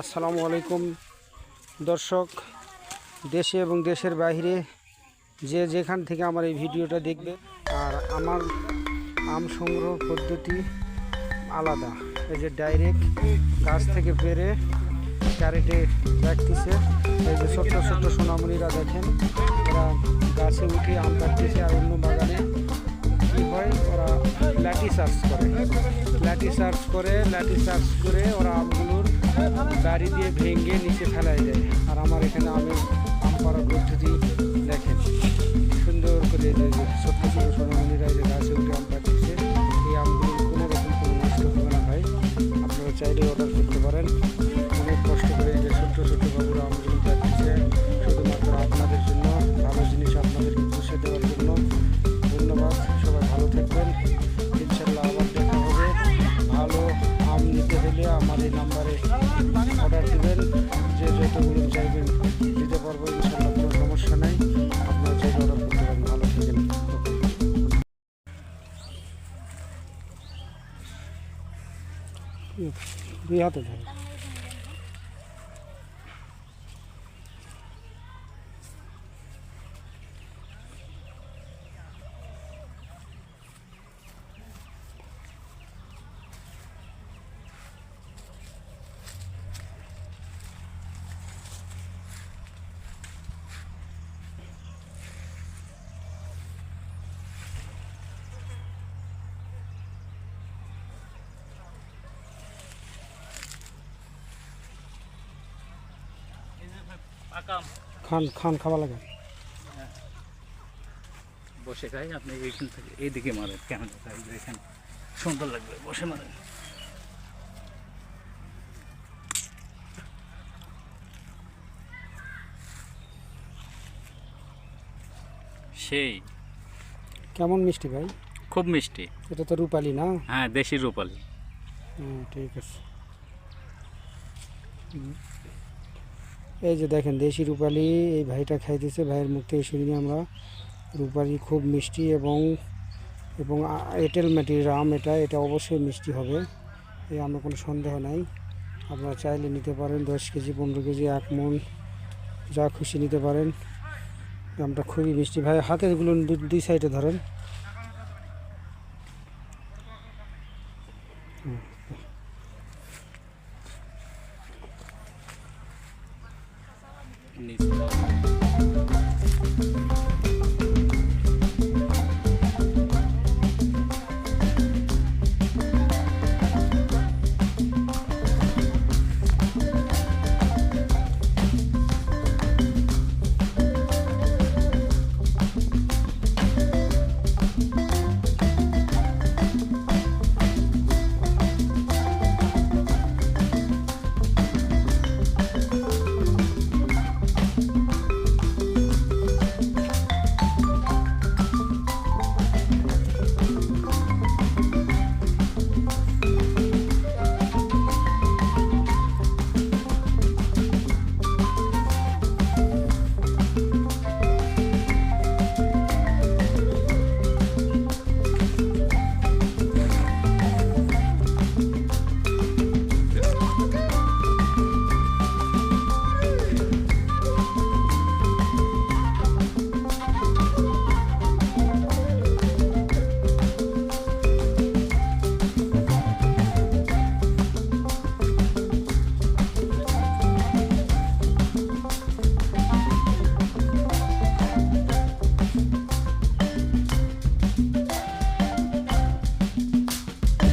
আসসালামু আলাইকুম। দর্শক দেশে এবং দেশের বাইরে যে যেখান থেকে আমার এই ভিডিওটা দেখবে আর আমার আম সংগ্রহ পদ্ধতি আলাদা। এই যে ডাইরেক্ট গাছ থেকে পেরে ক্যারেটে রাখতেছে এই যে ছোট্ট ছোট্ট সোনামণিরা দেখেন ওরা গাছে উঠে আম কাটতেছে আর অন্য বাগানে কি হয় ওরা লাঠি চার্জ করে। লাঠি চার্জ করে লাঠি চার্জ করে ওরা আমগুলোর গাড়ি দিয়ে ভেঙে নিচে ফেলাই যায় আর আমার এখানে আমি আম করার পদ্ধতি 嗯不要等他 খান খান খাওয়া লাগে। বসে খাই আপনি এইখান থেকে এইদিকে মারেন কেমন এখানে সুন্দর লাগবে বসে মারেন। সেই। কেমন মিষ্টি ভাই? খুব মিষ্টি। এটা তো রূপালি না? হ্যাঁ দেশি রূপালি। হুম, ঠিক আছে। এই যে দেখেন, দেশি রূপালি, এই ভাইটা খাইতেছে, ভাইয়ের মুখ থেকে শুনিনি আমরা। রূপালি খুব মিষ্টি এবং এবং এঁটেল মাটির আম এটা এটা অবশ্যই মিষ্টি হবে। এই আমে কোনো সন্দেহ নাই। আপনারা চাইলে নিতে পারেন, দশ কেজি, পনেরো কেজি, এক মন, যা খুশি নিতে পারেন। আমটা খুবই মিষ্টি। ভাই হাতেরগুলো দু- দুই সাইডে ধরেন। needs